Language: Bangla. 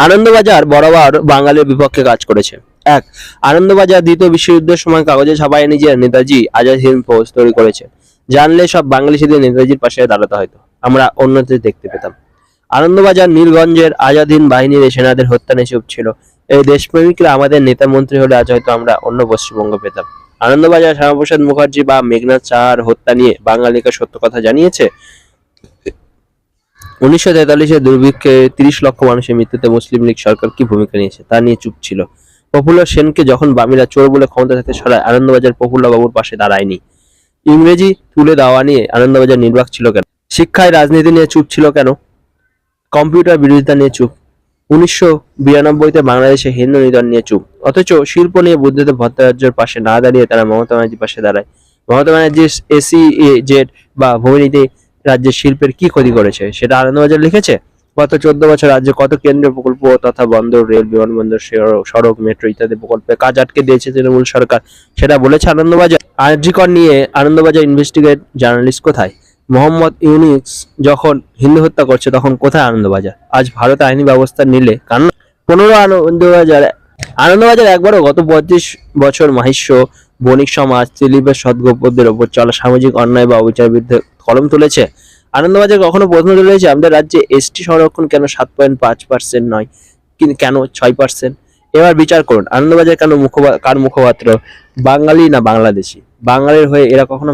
আনন্দবাজার বরাবর বাঙালির বিপক্ষে কাজ করেছে। এক, আনন্দবাজার দ্বিতীয় বিশ্বযুদ্ধের সময় কাগজে ছাপায় নিজের নেতাজি আজাদ হিন্দ ফৌজ তৈরি করেছে। জানলে সব বাঙালি সেদিন নেতাজির পাশে দাঁড়াতে হয়তো। আমরা অন্যদের দেখতে পেতাম। আনন্দবাজার নীলগঞ্জের আজাদ হিন্দ বাহিনীর সেনাদের হত্যা চুপ ছিল। এই দেশপ্রেমিকরা আমাদের নেতা মন্ত্রী হলে আজ হয়তো আমরা অন্য পশ্চিমবঙ্গ পেতাম। আনন্দবাজার শ্যামাপ্রসাদ মুখার্জি বা মেঘনাথ চাহার হত্যা নিয়ে বাঙালিকে সত্য কথা জানিয়েছে। উনিশশো তেতাল্লিশের দুর্ভিক্ষে তিরিশ লক্ষ মানুষের মৃত্যুতে মুসলিম লীগ সরকার কি ভূমিকা নিয়েছে তা নিয়ে চুপ ছিল। পপুলার সেনকে যখন বামিরা চোর বলে ক্ষমতা থেকে সরায়, আনন্দবাজার প্রফুল্ল বাবুর পাশে দাঁড়ায়নি। ইংরেজি তুলে দেওয়া নিয়ে আনন্দবাজার নির্বাক ছিল কেন? শিক্ষায় রাজনীতি নিয়ে চুপ ছিল কেন? কম্পিউটার বিরোধিতা নিয়ে চুপ। উনিশশো বিরানব্বইতে বাংলাদেশে হিন্দু নিধন নিয়ে চুপ। অথচ শিল্প নিয়ে বুদ্ধদেব ভট্টাচার্যের পাশে না দাঁড়িয়ে তারা মমতা ব্যানার্জির পাশে দাঁড়ায়। মমতা ব্যানার্জির এসি জেড বা ভূমিনীতি রাজ্যের শিল্পের কি ক্ষতি করেছে? সেটা আনন্দবাজার লিখেছে। গত চোদ্দ বছর রাজ্যে কত কেন্দ্রীয় প্রকল্প তথা বন্দর, রেল, বিমানবন্দর সড়ক- মেট্রো ইত্যাদি প্রকল্পে কাজ আটকে দিয়েছে তৃণমূল সরকার? সেটা বলেছে আনন্দবাজার আরজিকর নিয়ে আনন্দবাজার ইনভেস্টিগেট জার্নালিস্ট কোথায়? মোহাম্মদ ইউনিক্স যখন হিন্দু হত্যা করছে, তখন কোথায় আনন্দবাজার আজ ভারত আইনি ব্যবস্থা নিলে কারণ পনেরো আনন্দবাজার আনন্দবাজার একবারও গত পঁয়ত্রিশ বছর মাহিষ্য বণিক সমাজ দিলীপের সদ্গোপদের ওপর চলা সামাজিক অন্যায় বা অবিচার বিরুদ্ধে কলম তুলেছে। আনন্দবাজার কখনো প্রশ্ন তুলেছে, আমাদের রাজ্যে এসটি সংরক্ষণ কেন সাত পয়েন্ট পাঁচ পার্সেন্ট নয়? কিন্তু কেন ছয় পার্সেন্ট এবার বিচার করুন, আনন্দবাজার কেন মুখপা কার মুখপাত্র? বাঙালি না বাংলাদেশি? বাঙালির হয়ে এরা কখনো